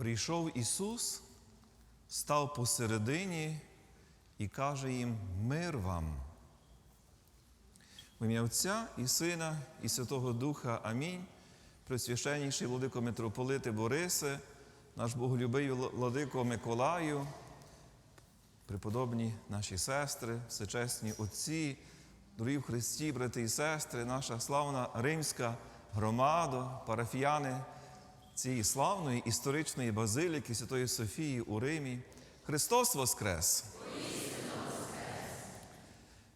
Прийшов Ісус, став посередині і каже їм мир вам. В ім'я Отця і Сина, і Святого Духа. Амінь. Пресвященніший владико митрополити Борисе, наш боголюбивий владико Миколаю, преподобні наші сестри, всечесні отці, дорогі в Христі, брати і сестри, наша славна римська громада, парафіяни цієї славної історичної базиліки Святої Софії у Римі. Христос Воскрес!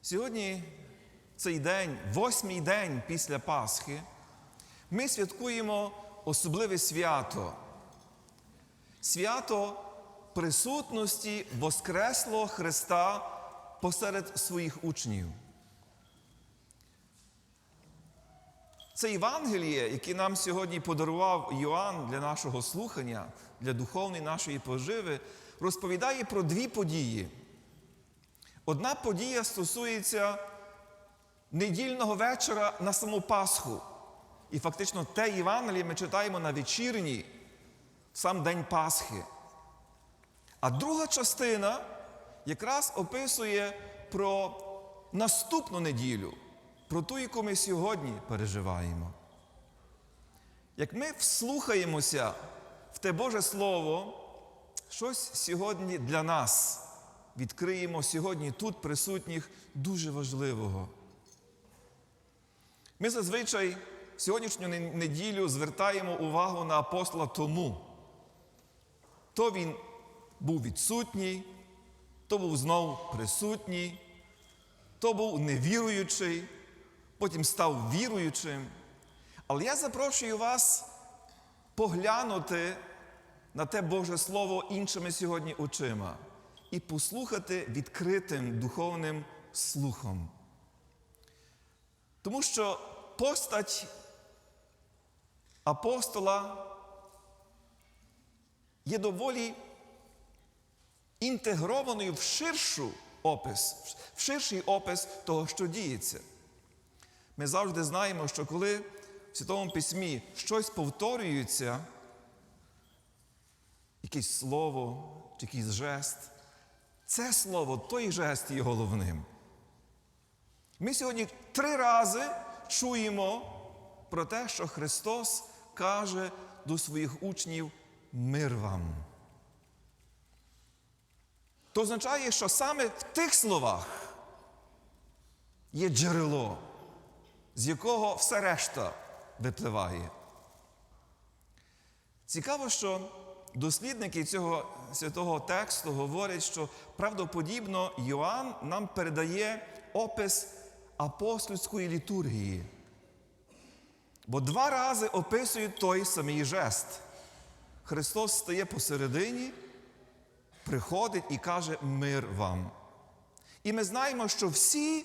Сьогодні цей день, восьмий день після Пасхи, ми святкуємо особливе свято. Свято присутності Воскреслого Христа посеред своїх учнів. Це Євангеліє, яке нам сьогодні подарував Йоанн для нашого слухання, для духовної нашої поживи, розповідає про дві події. Одна подія стосується недільного вечора на саму Пасху. І фактично те Євангеліє ми читаємо на вечірній, сам день Пасхи. А друга частина якраз описує про наступну неділю, про ту, яку ми сьогодні переживаємо. Як ми вслухаємося в те Боже Слово, щось сьогодні для нас відкриємо сьогодні тут присутніх дуже важливого. Ми зазвичай сьогоднішню неділю звертаємо увагу на апостола тому. То він був відсутній, то був знов присутній, то був невіруючий, потім став віруючим. Але я запрошую вас поглянути на те Боже Слово іншими сьогодні очима і послухати відкритим духовним слухом. Тому що постать апостола є доволі інтегрованою в ширшу опис, в ширший опис того, що діється. Ми завжди знаємо, що коли в Святому Письмі щось повторюється, якесь слово чи якийсь жест, це слово, той жест є головним. Ми сьогодні три рази чуємо про те, що Христос каже до своїх учнів мир вам. То означає, що саме в тих словах є джерело, з якого все решта випливає. Цікаво, що дослідники цього святого тексту говорять, що правдоподібно Йоанн нам передає опис апостольської літургії. Бо два рази описують той самий жест. Христос стає посередині, приходить і каже мир вам. І ми знаємо, що всі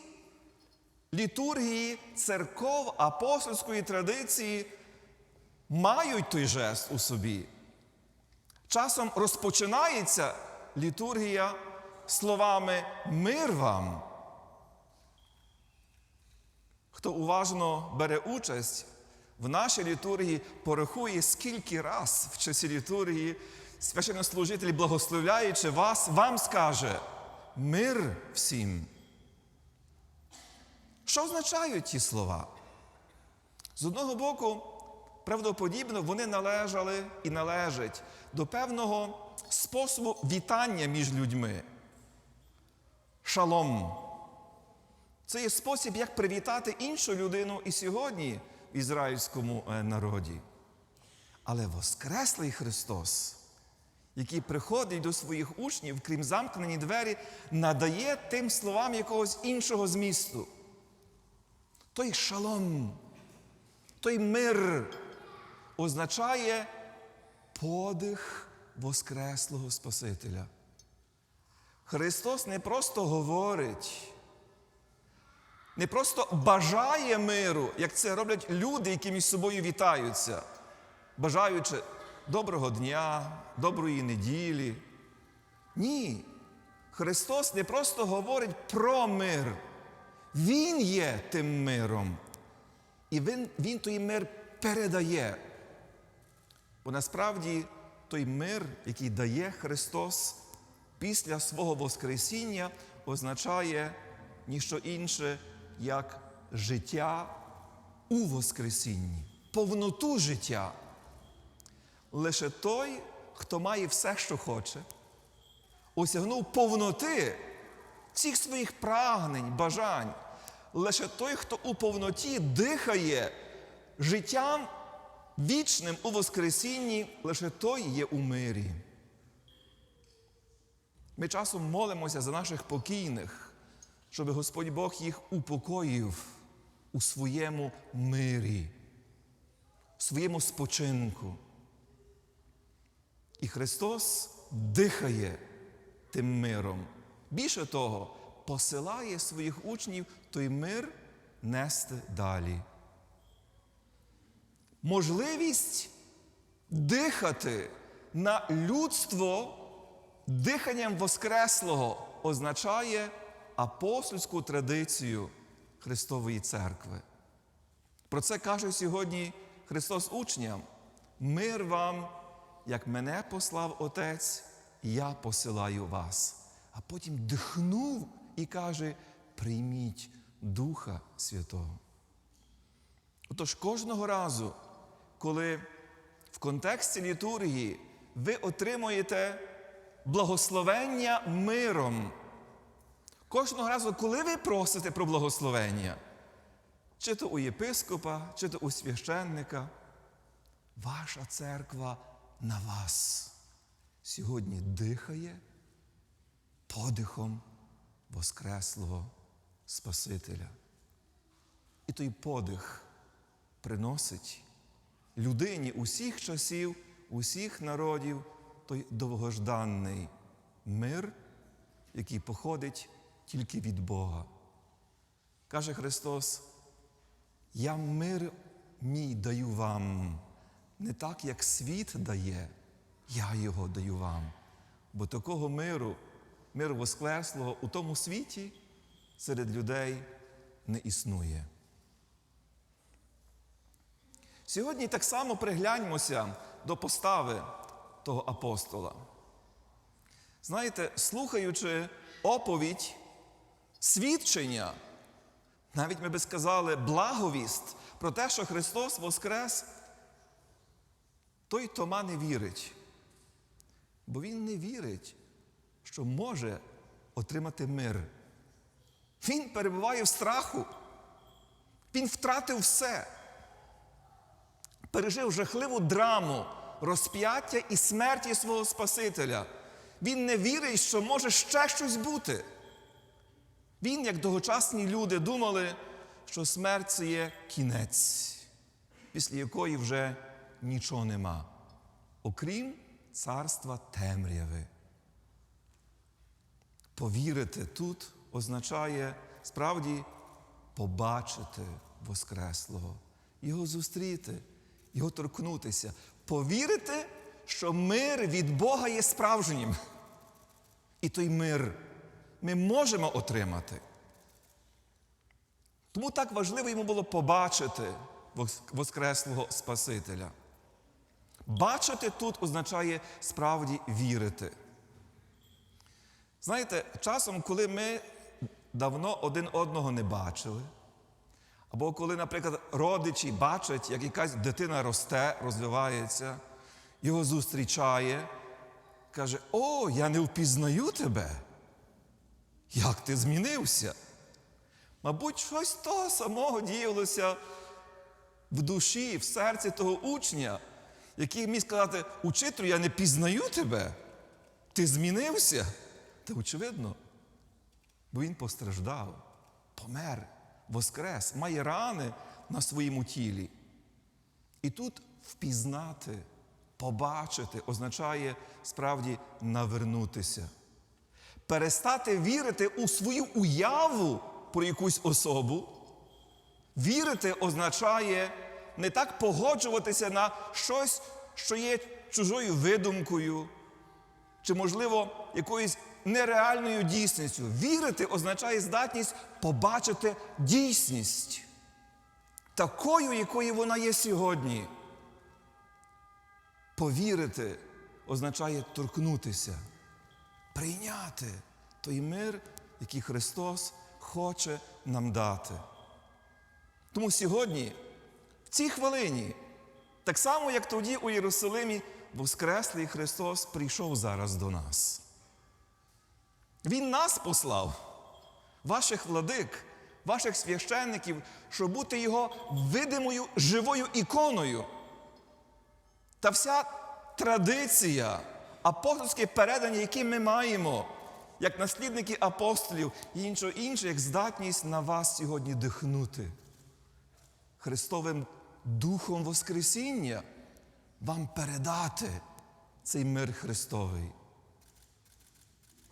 літургії церков апостольської традиції мають той жест у собі. Часом розпочинається літургія словами мир вам. Хто уважно бере участь в нашій літургії, порахує, скільки раз в часі літургії священнослужитель, благословляючи вас, вам скаже мир всім. Що означають ті слова? З одного боку, правдоподібно, вони належали і належать до певного способу вітання між людьми. Шалом. Це є спосіб, як привітати іншу людину і сьогодні в ізраїльському народі. Але Воскреслий Христос, який приходить до своїх учнів, крім замкнені двері, надає тим словам якогось іншого змісту. Той шалом, той мир означає подих Воскреслого Спасителя. Христос не просто говорить, не просто бажає миру, як це роблять люди, які між собою вітаються, бажаючи доброго дня, доброї неділі. Ні. Христос не просто говорить про мир. Він є тим миром. І Він, він той мир передає. Бо насправді той мир, який дає Христос після свого Воскресіння, означає ніщо інше, як життя у Воскресінні, повноту життя. Лише той, хто має все, що хоче, осягнув повноти всіх своїх прагнень, бажань. Лише той, хто у повноті дихає життям вічним у Воскресінні, лише той є у мирі. Ми часом молимося за наших покійних, щоб Господь Бог їх упокоїв у своєму мирі, в своєму спочинку. І Христос дихає тим миром. Більше того, посилає своїх учнів той мир нести далі. Можливість дихати на людство диханням Воскреслого означає апостольську традицію Христової церкви. Про це каже сьогодні Христос учням: мир вам, як мене послав Отець, я посилаю вас. А потім дихнув і каже: прийміть Духа Святого. Отож, кожного разу, коли в контексті літургії ви отримуєте благословення миром, кожного разу, коли ви просите про благословення, чи то у єпископа, чи то у священника, ваша церква на вас сьогодні дихає подихом Воскреслого Спасителя. І той подих приносить людині усіх часів, усіх народів той довгожданий мир, який походить тільки від Бога. Каже Христос, я мир мій даю вам, не так, як світ дає, я його даю вам. Бо такого миру, миру Воскреслого у тому світі серед людей не існує. Сьогодні так само пригляньмося до постави того апостола. Знаєте, слухаючи оповідь, свідчення, навіть ми би сказали, благовість про те, що Христос Воскрес, той Тома не вірить. Бо він не вірить, що може отримати мир. Він перебуває в страху. Він втратив все. Пережив жахливу драму розп'яття і смерті свого Спасителя. Він не вірить, що може ще щось бути. Він, як довгочасні люди, думали, що смерть це є кінець, після якої вже нічого нема, окрім царства темряви. Повірити тут означає справді побачити Воскреслого, його зустріти, його торкнутися, повірити, що мир від Бога є справжнім. І той мир ми можемо отримати. Тому так важливо йому було побачити Воскреслого Спасителя. Бачити тут означає справді вірити. Знаєте, часом, коли ми давно один одного не бачили, або коли, наприклад, родичі бачать, як якась дитина росте, розвивається, його зустрічає, каже: О, я не впізнаю тебе. Як ти змінився? Мабуть, щось того самого діялося в душі, в серці того учня, який міг сказати, учителю, я не пізнаю тебе. Ти змінився. Та очевидно, бо він постраждав, помер, воскрес, має рани на своєму тілі. І тут впізнати, побачити означає справді навернутися. Перестати вірити у свою уяву про якусь особу. Вірити означає не так погоджуватися на щось, що є чужою видумкою, чи, можливо, якоюсь нереальною дійсністю. Вірити означає здатність побачити дійсність такою, якою вона є сьогодні. Повірити означає торкнутися, прийняти той мир, який Христос хоче нам дати. Тому сьогодні, в цій хвилині, так само, як тоді у Єрусалимі, Воскреслий Христос прийшов зараз до нас. Він нас послав, ваших владик, ваших священників, щоб бути Його видимою живою іконою. Та вся традиція, апостольське передання, яке ми маємо, як наслідники апостолів і іншого інше, як здатність на вас сьогодні дихнути. Христовим Духом Воскресіння вам передати цей мир Христовий.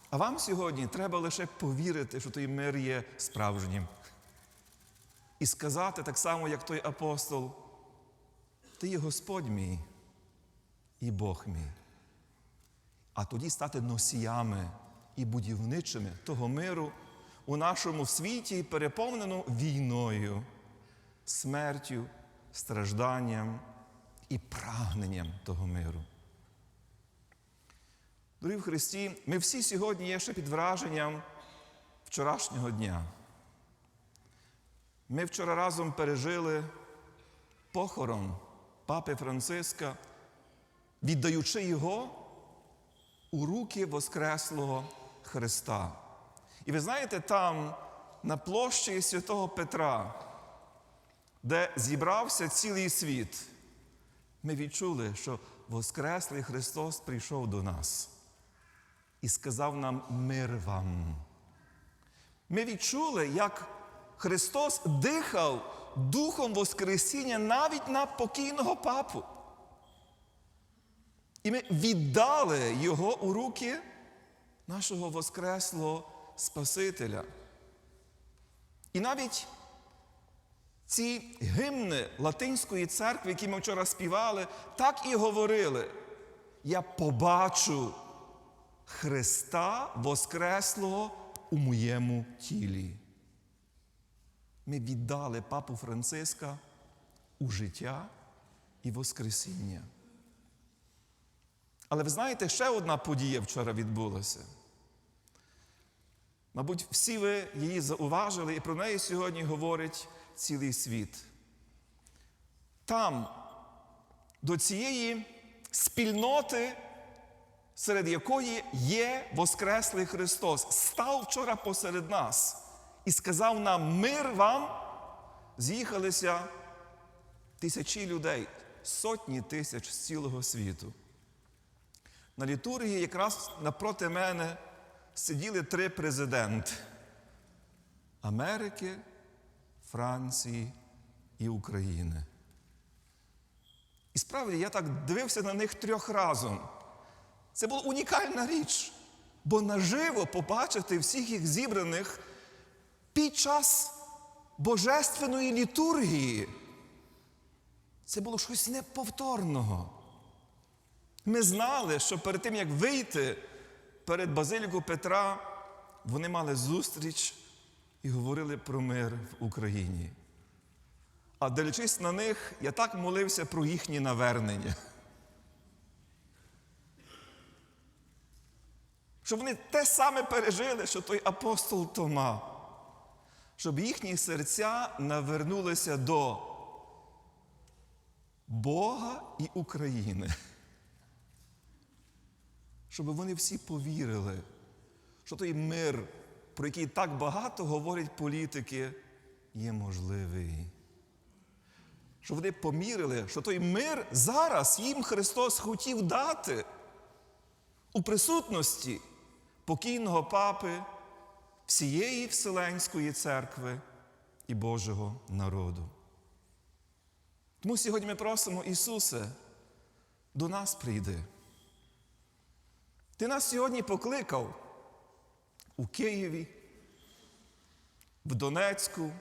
А вам сьогодні треба лише повірити, що той мир є справжнім. І сказати так само, як той апостол, ти є Господь мій і Бог мій. А тоді стати носіями і будівничими того миру у нашому світі, переповненому війною, смертю, стражданням і прагненням того миру. Дорогі в Христі, ми всі сьогодні є ще під враженням вчорашнього дня. Ми вчора разом пережили похорон папи Франциска, віддаючи його у руки Воскреслого Христа. І ви знаєте, там, на площі святого Петра, де зібрався цілий світ, ми відчули, що Воскреслий Христос прийшов до нас і сказав нам мир вам. Ми відчули, як Христос дихав Духом Воскресіння навіть на покійного папу. І ми віддали Його у руки нашого Воскреслого Спасителя. І навіть ці гімни Латинської церкви, які ми вчора співали, так і говорили. Я побачу Христа Воскреслого у моєму тілі. Ми віддали папу Франциска у життя і Воскресіння. Але ви знаєте, ще одна подія вчора відбулася. Мабуть, всі ви її зауважили, і про неї сьогодні говорить цілий світ. Там, до цієї спільноти, серед якої є Воскреслий Христос, став вчора посеред нас і сказав нам: мир вам, з'їхалися тисячі людей, сотні тисяч з цілого світу. На літургії якраз напроти мене сиділи три президенти Америки, Франції і України. І справді я так дивився на них трьох разом. Це була унікальна річ, бо наживо побачити всіх їх зібраних під час божественної літургії. Це було щось неповторного. Ми знали, що перед тим, як вийти перед базиліку Петра, вони мали зустріч і говорили про мир в Україні. А дивлячись на них, я так молився про їхнє навернення. Щоб вони те саме пережили, що той апостол Тома, щоб їхні серця навернулися до Бога і України. Щоб вони всі повірили, що той мир, про який так багато говорять політики, є можливий. Щоб вони помірили, що той мир зараз їм Христос хотів дати у присутності покійного папи, всієї Вселенської церкви і Божого народу. Тому сьогодні ми просимо Ісусе, до нас прийди. Ти нас сьогодні покликав у Києві, в Донецьку,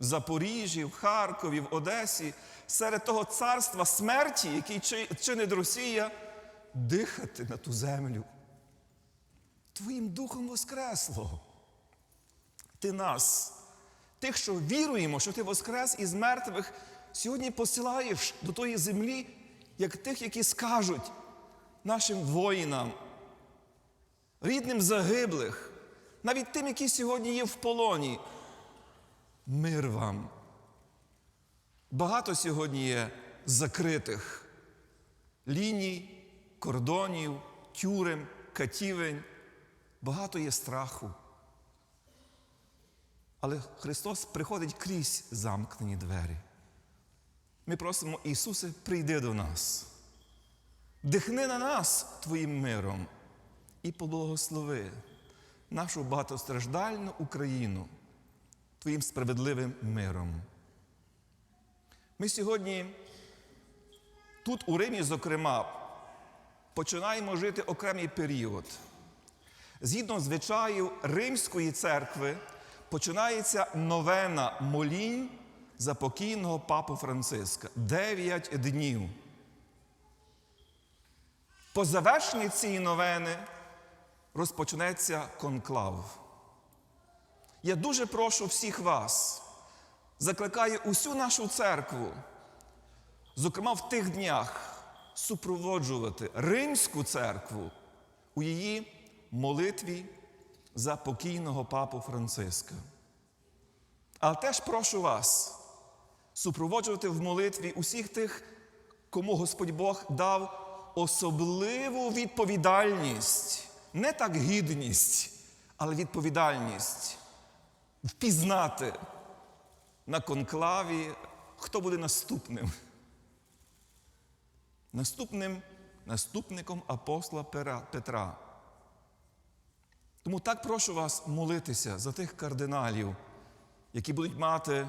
в Запоріжжі, в Харкові, в Одесі, серед того царства смерті, який чинить Росія, дихати на ту землю. Твоїм Духом Воскресло. Ти нас, тих, що віруємо, що ти Воскрес із мертвих, сьогодні посилаєш до тої землі, як тих, які скажуть: нашим воїнам, рідним загиблих, навіть тим, які сьогодні є в полоні. Мир вам. Багато сьогодні є закритих ліній, кордонів, тюрем, катівень. Багато є страху. Але Христос приходить крізь замкнені двері. Ми просимо, Ісусе, прийди до нас, дихни на нас Твоїм миром і поблагослови нашу багатостраждальну Україну Твоїм справедливим миром. Ми сьогодні тут, у Римі, зокрема, починаємо жити окремий період. Згідно звичаїв Римської церкви, починається новена молінь за покійного папу Франциска. Дев'ять днів. По завершенні цієї новени розпочнеться конклав. Я дуже прошу всіх вас, закликаю усю нашу церкву, зокрема в тих днях, супроводжувати Римську церкву у її молитві за покійного папу Франциска. Але теж прошу вас супроводжувати в молитві усіх тих, кому Господь Бог дав особливу відповідальність, не так гідність, але відповідальність впізнати на конклаві, хто буде наступним. Наступним наступником апостола Петра. Тому так прошу вас молитися за тих кардиналів, які будуть мати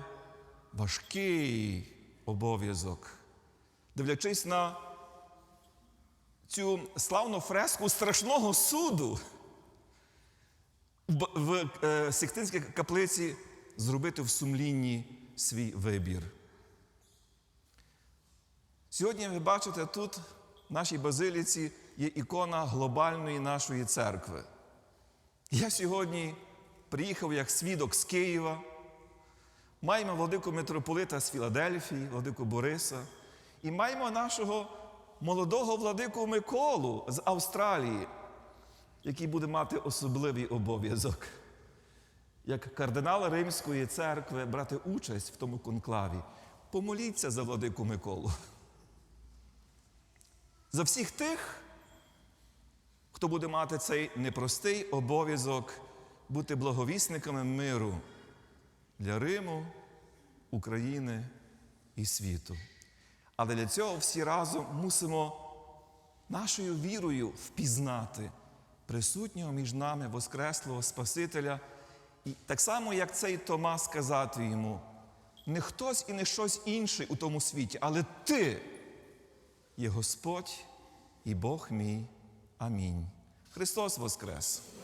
важкий обов'язок, дивлячись на цю славну фреску страшного суду в, е, каплиці зробити в сумлінні свій вибір. Сьогодні ви бачите тут, в нашій базиліці, є ікона глобальної нашої церкви. Я сьогодні приїхав як свідок з Києва. Маємо владику митрополита з Філадельфії, владику Бориса, і маємо нашого молодого владику Миколу з Австралії, який буде мати особливий обов'язок. Як кардинал Римської церкви брати участь в тому конклаві. Помоліться за владику Миколу. За всіх тих, хто буде мати цей непростий обов'язок бути благовісниками миру для Риму, України і світу. Але для цього всі разом мусимо нашою вірою впізнати присутнього між нами Воскреслого Спасителя. І так само, як цей Тома сказати йому, не хтось і не щось інше у тому світі, але ти є Господь і Бог мій. Амінь. Христос Воскрес!